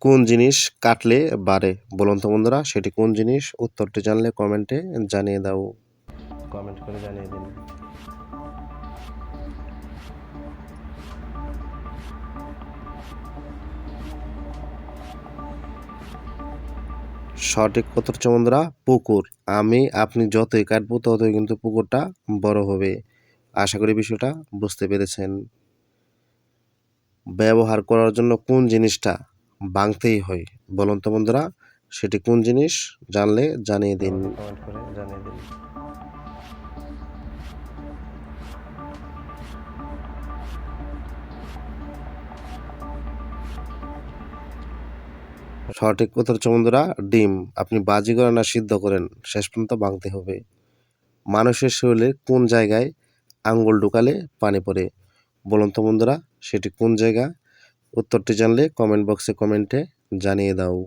কোন জিনিস কাটলে বাড়ে? বলুন তো বন্ধুরা, সেটি কোন জিনিস? উত্তরটি জানলে কমেন্টে জানিয়ে দাও। কমেন্ট করে জানিয়ে দিন। সঠিক উত্তর হচ্ছে বন্ধুরা, পুকুর। আমি, আপনি যতই কাটবো, ততই কিন্তু পুকুরটা বড় হবে। আশা করি বিষয়টা বুঝতে পেরেছেন। ব্যবহার করার জন্য কোন জিনিসটা ভাঙতেই হয়। বলুন তো বন্ধুরা সেটি কোন জিনিস? জানলে জানিয়ে দিন। কমেন্ট করে জানিয়ে দিন। সঠিক উত্তর হচ্ছে বন্ধুরা ডিম। আপনি বাজি করেন না সিদ্ধ করেন শেষ পর্যন্ত ভাঙতে হবে। মানুষের শরীরে কোন জায়গায় আঙ্গুল ঢুকালে পানি পড়ে? বলুন তো বন্ধুরা সেটি কোন জায়গা? উত্তরটি জানলে কমেন্ট বক্সে কমেন্টে জানিয়ে দাও।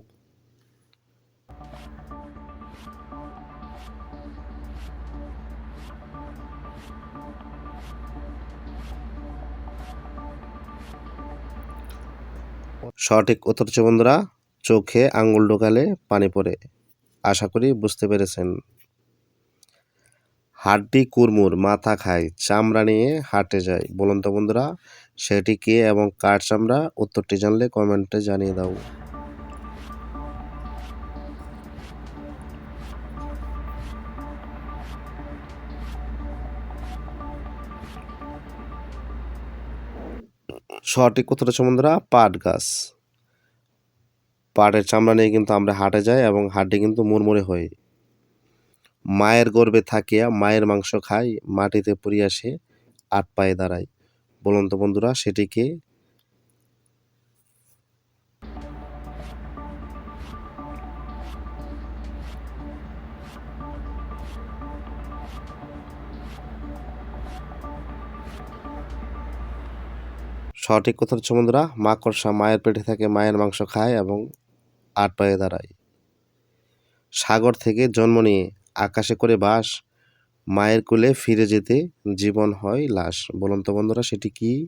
সঠিক উত্তর হচ্ছে, বন্ধুরা, চোখে আঙ্গুল ঢোকালে পানি পড়ে। আশা করি বুঝতে পেরেছেন। হাড্ডি কুরমুর মাথা খায়, চামড়া নিয়ে হাটে যায়। বলুন তো, বন্ধুরা সেটি কে এবং কার চামড়া? উত্তরটি জানলে কমেন্টে জানিয়ে দাও। সঠিক উত্তর হচ্ছে বন্ধুরা, পাট গাছ। পাটের চামড়া নিয়ে কিন্তু আমরা হাটে যাই এবং হাটে কিন্তু মুড়মুড়ে হই। মায়ের গর্ভে থাকিয়া মায়ের মাংস খাই, মাটিতে পড়িয়া সে আট পায়ে দাঁড়ায়। বলুন তো বন্ধুরা, সেটিকে সঠিক কথা হচ্ছে বন্ধুরা মাকড়সা মায়ের পেটে থাকে মায়ের মাংস খায় এবং আট পায়ে দাঁড়ায়। সাগর থেকে জন্ম নিয়ে আকাশে করে বাস মায়ের কোলে ফিরে যেতে জীবন হয় লাশ। বলুন তো বন্ধুরা, সেটি কি?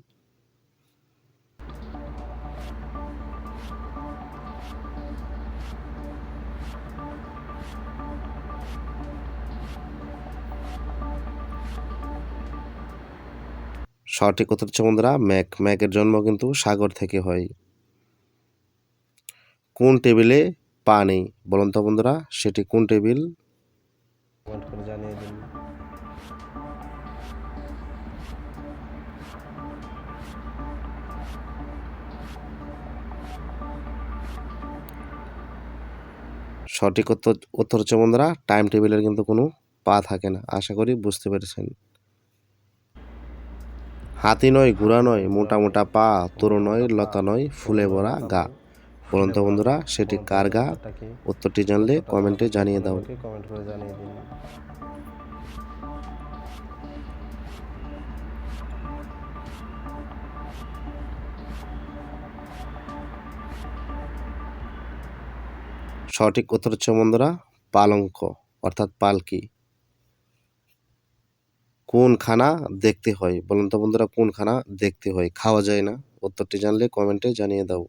সঠিক উত্তর হচ্ছে বন্ধুরা, ম্যাক। ম্যাকের জন্ম কিন্তু সাগর থেকে হয়। কোন টেবিলে পা নেই? বলুন তো বন্ধুরা, সেটি কোন টেবিল? জানিয়ে দিন। সঠিক উত্তর উত্তর হচ্ছে, বন্ধুরা টাইম টেবিলের কিন্তু কোনো পা থাকে না। আশা করি বুঝতে পেরেছেন। হাতি নয়, ঘোড়া নয়, মোটা মোটা পা, তরু নয়, লতা নয়, ফুলে ভরা গা। বলুন বন্ধুরা, সেটি কার গা? উত্তরটি জানলে কমেন্টে জানিয়ে দাও। কমেন্ট করে জানিয়ে দিন। সঠিক উত্তর হচ্ছে বন্ধুরা পালঙ্ক, অর্থাৎ পালকি। কোন খানা দেখতে হয়? বলুন তো বন্ধুরা কোন খানা দেখতে হয়? খাওয়া যায় না। উত্তরটি জানলে কমেন্টে জানিয়ে দাও।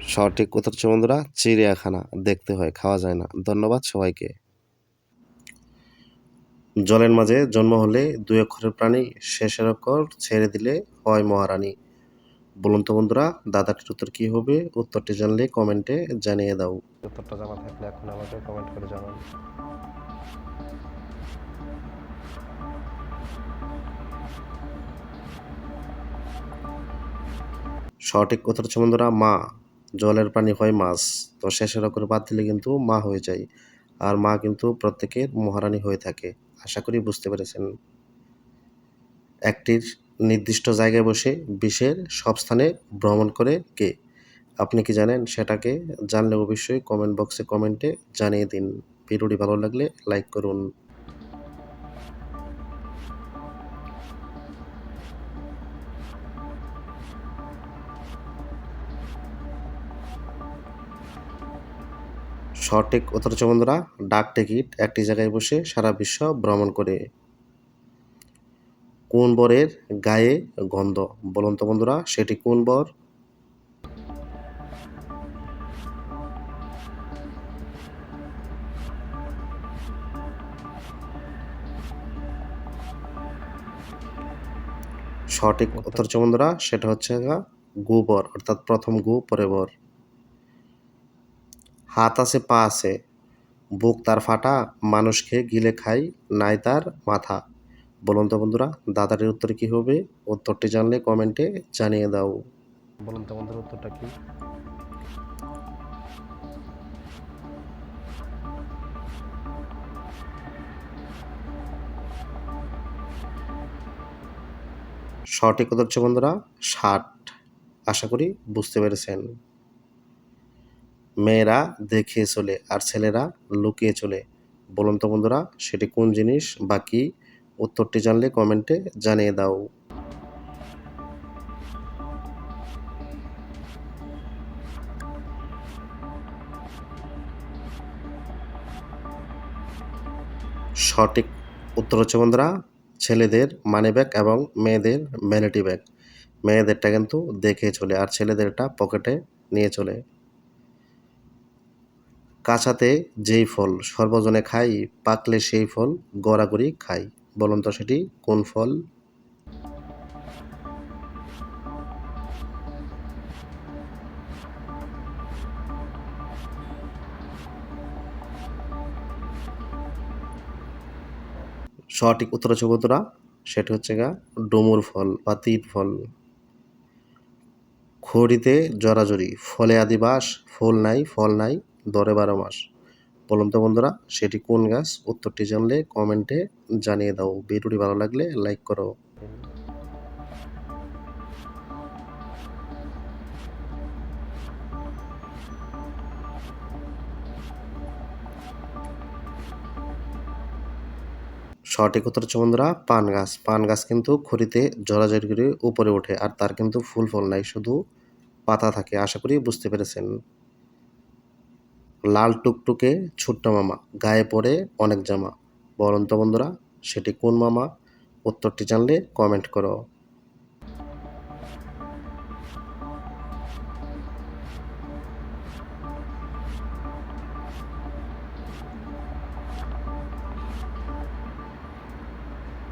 সঠিক উত্তর হচ্ছে বন্ধুরা, চিড়িয়াখানা দেখতে হয়, খাওয়া যায় না। ধন্যবাদ সবাইকে। জলের মাঝে জন্ম হলে দুই অক্ষরের প্রাণী শেষের অক্ষর ছেড়ে দিলে হয় মহারানী। বলুন তো বন্ধুরা দাদাটির উত্তর কি হবে? উত্তরটি জানলে কমেন্টে জানিয়ে দাও। উত্তরটা জানা থাকলে এখন আমাকে কমেন্ট করে জানান। সঠিক উত্তর হচ্ছে বন্ধুরা মা। জলের প্রাণী হয় মাছ তো শেষের অক্ষর বাদ দিলে কিন্তু মা হয়ে যায়। আর মা কিন্তু প্রত্যেকের মহারানী হয়ে থাকে। আশা করি বুঝতে পেরেছেন। একটির নির্দিষ্ট জায়গায় বসে বিশ্বের সব স্থানে ভ্রমণ করে কে? আপনি কি জানেন সেটাকে? জানলে অবশ্যই কমেন্ট বক্সে কমেন্টে জানিয়ে দিন। ভিডিওটি ভালো লাগলে লাইক করুন। সঠিক উত্তর বন্ধুরা ডাক টিকিট একটি জায়গায় বসে সারা বিশ্ব ভ্রমণ করে। কোন বরের গায়ে গন্ধ? বলুন তো বন্ধুরা, সেটি কোন বর? সঠিক উত্তর বন্ধুরা সেটা হচ্ছে গা গু বর, অর্থাৎ প্রথম গু পরে বর। হাত আছে, পা আছে। বুক তার ফাটা মানুষকে গিলে খাই নাই তার মাথা। বলুন তো বন্ধুরা, দাদাটির উত্তর কি হবে? উত্তরটি জানলে কমেন্টে জানিয়ে দাও। বলুন তো বন্ধুরা, উত্তরটা কি? সঠিক উত্তর হচ্ছে বন্ধুরা, ষাট। আশা করি বুঝতে পেরেছেন। মেয়েরা দেখে চলে আর ছেলেরা লুকিয়ে চলে। বলুন তো বন্ধুরা, সেটি কোন জিনিস বা কি? উত্তরটি জানলে কমেন্টে জানিয়ে দাও। সঠিক উত্তর হচ্ছে বন্ধুরা, ছেলেদের মানি ব্যাগ এবং মেয়েদের ভ্যানিটি ব্যাগ মেয়েদেরটা কিন্তু দেখে চলে আর ছেলেদেরটা পকেটে নিয়ে চলে। কাঁচাতে যেই ফল, সর্বজনে খাই, পাকলে সেই ফল গড়াগড়ি খাই। বলুন তো সেটি, কোন ফল? সঠিক উত্তর হচ্ছে বন্ধুরা, সেটা হচ্ছে গা ডুমুর ফল বা তিন ফল। খড়িতে জরাজরি, ফলে আদিবাস, ফুল নাই, ফল নাই। দরে বারো মাস। বলুন তো বন্ধুরা, সেটি কোন গাছ? উত্তরটি জানলে কমেন্টে জানিয়ে দাও। ভিডিওটি ভালো লাগলে লাইক করো। সঠিক উত্তর হচ্ছে বন্ধুরা, পান গাছ। পান গাছ কিন্তু খড়িতে জড়াজড়ি করে উপরে ওঠে আর তার কিন্তু ফুল ফল নাই, শুধু পাতা থাকে। আশা করি বুঝতে পেরেছেন। লাল টুকটুকে ছোট্ট মামা, গায়ে পড়ে অনেক জামা। বলুন তো বন্ধুরা, সেটি কোন মামা? উত্তরটি জানলে কমেন্ট করো।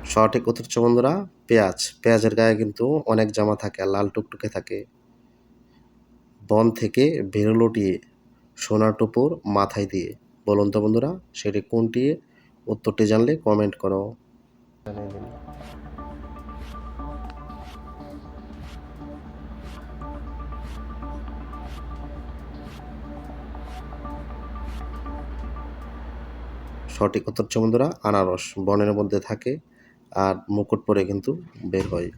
সঠিক উত্তর হচ্ছে বন্ধুরা, পেঁয়াজ। পেঁয়াজের গায়ে কিন্তু অনেক জামা থাকে, লাল টুকটুকে থাকে। বন থেকে বেরোলো দিয়ে সোনার টুপুর মাথায় দিয়ে। বলুন তো বন্ধুরা, সেটি কোনটি? উত্তরটি জানলে কমেন্ট করো। সঠিক উত্তর হচ্ছে বন্ধুরা, আনারস। বনের মধ্যে থাকে আর মুকুট পরে কিন্তু বের হয়।